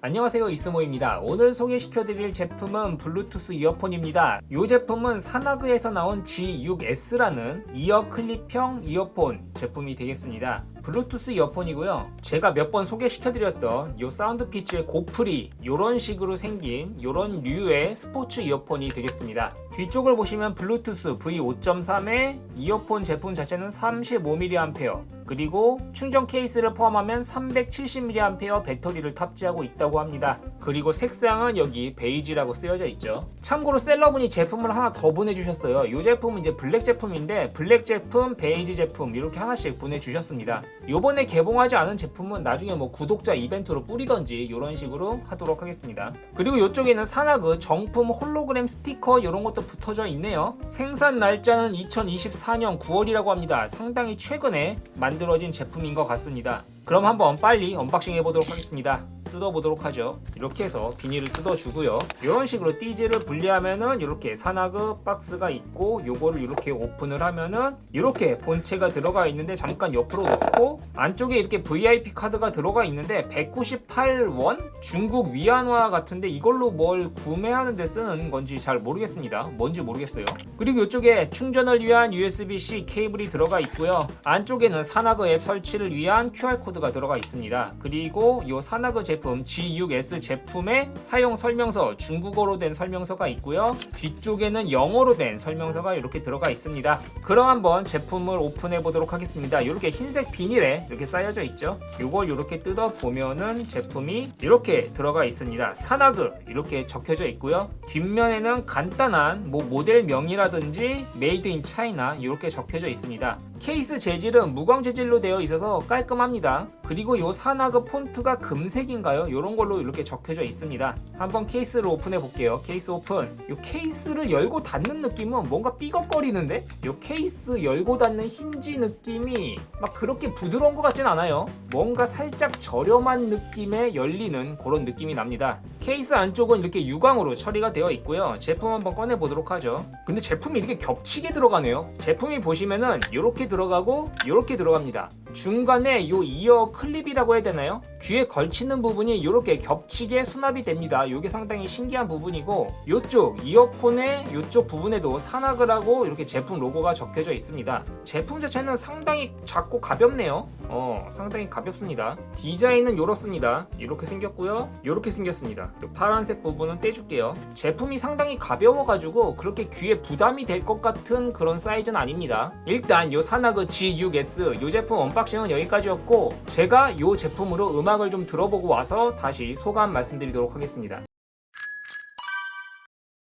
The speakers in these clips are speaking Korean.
안녕하세요 이스모입니다. 오늘 소개시켜드릴 제품은 블루투스 이어폰입니다. 이 제품은 사나그에서 나온 G6S라는 이어 클립형 이어폰 제품이 되겠습니다. 블루투스 이어폰이고요. 제가 몇 번 소개시켜드렸던 이 사운드 피치의 고프리 이런 식으로 생긴 이런 류의 스포츠 이어폰이 되겠습니다. 뒤쪽을 보시면 블루투스 V5.3의 이어폰 제품 자체는 35mAh 그리고 충전 케이스를 포함하면 370mAh 배터리를 탑재하고 있다고 합니다. 그리고 색상은 여기 베이지라고 쓰여져 있죠. 참고로 셀러분이 제품을 하나 더 보내주셨어요. 이 제품은 이제 블랙 제품인데 블랙 제품, 베이지 제품 이렇게 하나씩 보내주셨습니다. 요번에 개봉하지 않은 제품은 나중에 뭐 구독자 이벤트로 뿌리던지 이런 식으로 하도록 하겠습니다. 그리고 이쪽에는 사나그 정품 홀로그램 스티커 이런 것도 붙어져 있네요. 생산 날짜는 2024년 9월이라고 합니다. 상당히 최근에 만들어진 제품인 것 같습니다. 그럼 한번 빨리 언박싱 해보도록 하겠습니다. 뜯어보도록 하죠. 이렇게 해서 비닐을 뜯어주고요. 이런 식으로 띠지를 분리하면은 이렇게 사나그 박스가 있고 요거를 이렇게 오픈을 하면은 이렇게 본체가 들어가 있는데 잠깐 옆으로 놓고 안쪽에 이렇게 VIP 카드가 들어가 있는데 198원? 중국 위안화 같은데 이걸로 뭘 구매하는데 쓰는 건지 잘 모르겠습니다. 뭔지 모르겠어요. 그리고 이쪽에 충전을 위한 USB-C 케이블이 들어가 있고요. 안쪽에는 사나그 앱 설치를 위한 QR코드가 들어가 있습니다. 그리고 이 사나그 제품 G6S 제품의 사용 설명서 중국어로 된 설명서가 있고요. 뒤쪽에는 영어로 된 설명서가 이렇게 들어가 있습니다. 그럼 한번 제품을 오픈해 보도록 하겠습니다. 이렇게 흰색 비닐에 이렇게 쌓여져 있죠. 이걸 이렇게 뜯어 보면은 제품이 이렇게 들어가 있습니다. 사나그 이렇게 적혀져 있고요. 뒷면에는 간단한 뭐 모델명이라든지 메이드 인 차이나 이렇게 적혀져 있습니다. 케이스 재질은 무광 재질로 되어 있어서 깔끔합니다. 그리고 이 사나그 폰트가 금색인가요? 이런 걸로 이렇게 적혀져 있습니다. 한번 케이스를 오픈해 볼게요. 케이스 오픈. 이 케이스를 열고 닫는 느낌은 뭔가 삐걱거리는데? 이 케이스 열고 닫는 힌지 느낌이 막 그렇게 부드러운 것 같진 않아요. 뭔가 살짝 저렴한 느낌의 열리는 그런 느낌이 납니다. 케이스 안쪽은 이렇게 유광으로 처리가 되어 있고요. 제품 한번 꺼내 보도록 하죠. 근데 제품이 이렇게 겹치게 들어가네요. 제품이 보시면은 이렇게 들어가고 이렇게 들어갑니다. 중간에 요 이어 클립이라고 해야 되나요? 귀에 걸치는 부분이 이렇게 겹치게 수납이 됩니다. 이게 상당히 신기한 부분이고 이쪽 이어폰의 이쪽 부분에도 산악을 이렇게 제품 로고가 적혀져 있습니다. 제품 자체는 상당히 작고 가볍네요. 어, 상당히 가볍습니다. 디자인은 이렇습니다. 이렇게 생겼고요. 이렇게 생겼습니다. 요 파란색 부분은 떼줄게요. 제품이 상당히 가벼워가지고 그렇게 귀에 부담이 될 것 같은 그런 사이즈는 아닙니다. 일단 요 사나그 G6S 요 제품 언박싱은 여기까지였고 제가 요 제품으로 음악 을 좀 들어보고 와서 다시 소감 말씀드리도록 하겠습니다.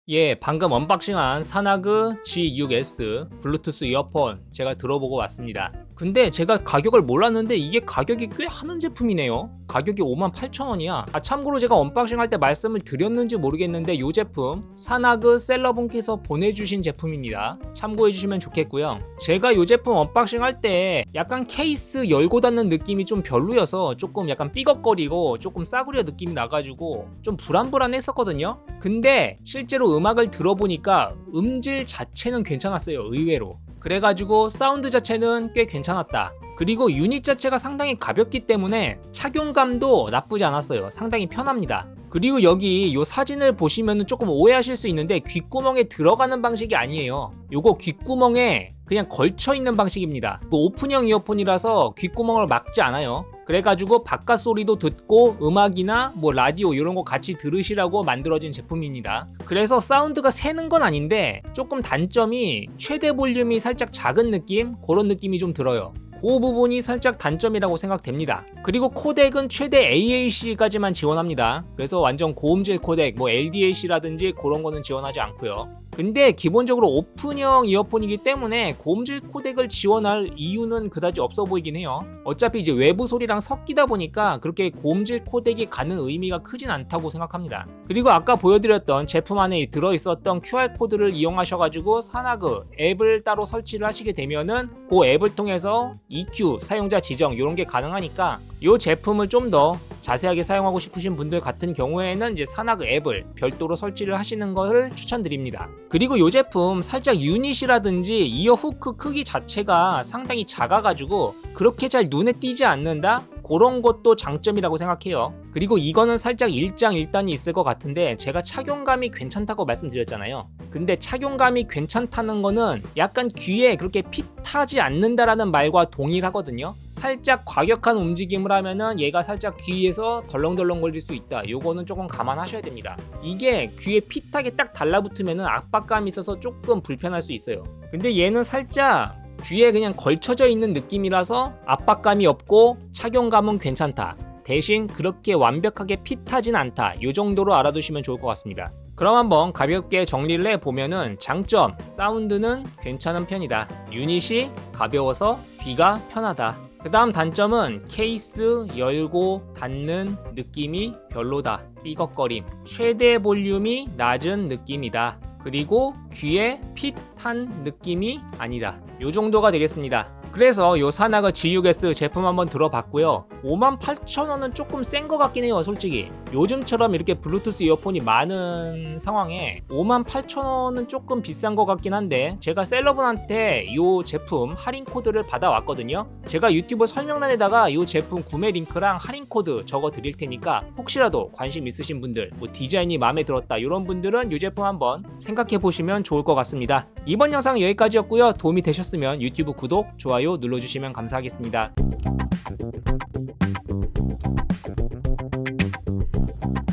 예, 방금 언박싱한 사나그 G6S 블루투스 이어폰 제가 들어보고 왔습니다. 근데 제가 가격을 몰랐는데 이게 가격이 꽤 하는 제품이네요. 가격이 58,000원이야. 아, 참고로 제가 언박싱 할 때 말씀을 드렸는지 모르겠는데 이 제품 사나그 셀러분께서 보내주신 제품입니다. 참고해주시면 좋겠고요. 제가 이 제품 언박싱 할 때 약간 케이스 열고 닫는 느낌이 좀 별로여서 조금 약간 삐걱거리고 조금 싸구려 느낌이 나가지고 좀 불안불안했었거든요. 근데 실제로 음악을 들어보니까 음질 자체는 괜찮았어요. 의외로. 그래가지고 사운드 자체는 꽤 괜찮았다. 그리고 유닛 자체가 상당히 가볍기 때문에 착용감도 나쁘지 않았어요. 상당히 편합니다. 그리고 여기 요 사진을 보시면 조금 오해하실 수 있는데 귓구멍에 들어가는 방식이 아니에요. 요거 귓구멍에 그냥 걸쳐 있는 방식입니다. 뭐 오픈형 이어폰이라서 귓구멍을 막지 않아요. 그래가지고 바깥 소리도 듣고 음악이나 뭐 라디오 이런 거 같이 들으시라고 만들어진 제품입니다. 그래서 사운드가 새는 건 아닌데 조금 단점이 최대 볼륨이 살짝 작은 느낌 그런 느낌이 좀 들어요. 그 부분이 살짝 단점이라고 생각됩니다. 그리고 코덱은 최대 AAC까지만 지원합니다. 그래서 완전 고음질 코덱, 뭐 LDAC라든지 그런 거는 지원하지 않고요. 근데 기본적으로 오픈형 이어폰이기 때문에 고음질 코덱을 지원할 이유는 그다지 없어 보이긴 해요. 어차피 이제 외부 소리랑 섞이다 보니까 그렇게 고음질 코덱이 가는 의미가 크진 않다고 생각합니다. 그리고 아까 보여드렸던 제품 안에 들어있었던 QR코드를 이용하셔가지고 사나그 앱을 따로 설치를 하시게 되면은 그 앱을 통해서 EQ, 사용자 지정 이런 게 가능하니까 이 제품을 좀더 자세하게 사용하고 싶으신 분들 같은 경우에는 이제 사나그 앱을 별도로 설치를 하시는 것을 추천드립니다. 그리고 이 제품 살짝 유닛이라든지 이어 후크 크기 자체가 상당히 작아가지고 그렇게 잘 눈에 띄지 않는다? 그런 것도 장점이라고 생각해요. 그리고 이거는 살짝 일장일단이 있을 것 같은데 제가 착용감이 괜찮다고 말씀드렸잖아요. 근데 착용감이 괜찮다는 거는 약간 귀에 그렇게 핏하지 않는다라는 말과 동일하거든요. 살짝 과격한 움직임을 하면은 얘가 살짝 귀에서 덜렁덜렁 걸릴 수 있다. 요거는 조금 감안하셔야 됩니다. 이게 귀에 핏하게 딱 달라붙으면은 압박감이 있어서 조금 불편할 수 있어요. 근데 얘는 살짝 귀에 그냥 걸쳐져 있는 느낌이라서 압박감이 없고 착용감은 괜찮다. 대신 그렇게 완벽하게 핏하진 않다. 요 정도로 알아두시면 좋을 것 같습니다. 그럼 한번 가볍게 정리를 해보면은 장점, 사운드는 괜찮은 편이다. 유닛이 가벼워서 귀가 편하다. 그 다음 단점은 케이스 열고 닫는 느낌이 별로다. 삐걱거림. 최대 볼륨이 낮은 느낌이다. 그리고 귀에 핏한 느낌이 아니다. 요 정도가 되겠습니다. 그래서 요 사나그 G6S 제품 한번 들어봤고요. 58,000원은 조금 센 것 같긴 해요, 솔직히. 요즘처럼 이렇게 블루투스 이어폰이 많은 상황에 58,000원은 조금 비싼 것 같긴 한데 제가 셀러분한테 요 제품 할인 코드를 받아왔거든요. 제가 유튜브 설명란에다가 요 제품 구매 링크랑 할인 코드 적어 드릴 테니까 혹시라도 관심 있으신 분들, 뭐 디자인이 마음에 들었다 이런 분들은 요 제품 한번 생각해 보시면 좋을 것 같습니다. 이번 영상 여기까지였고요. 도움이 되셨으면 유튜브 구독, 좋아요 눌러주시면 감사하겠습니다.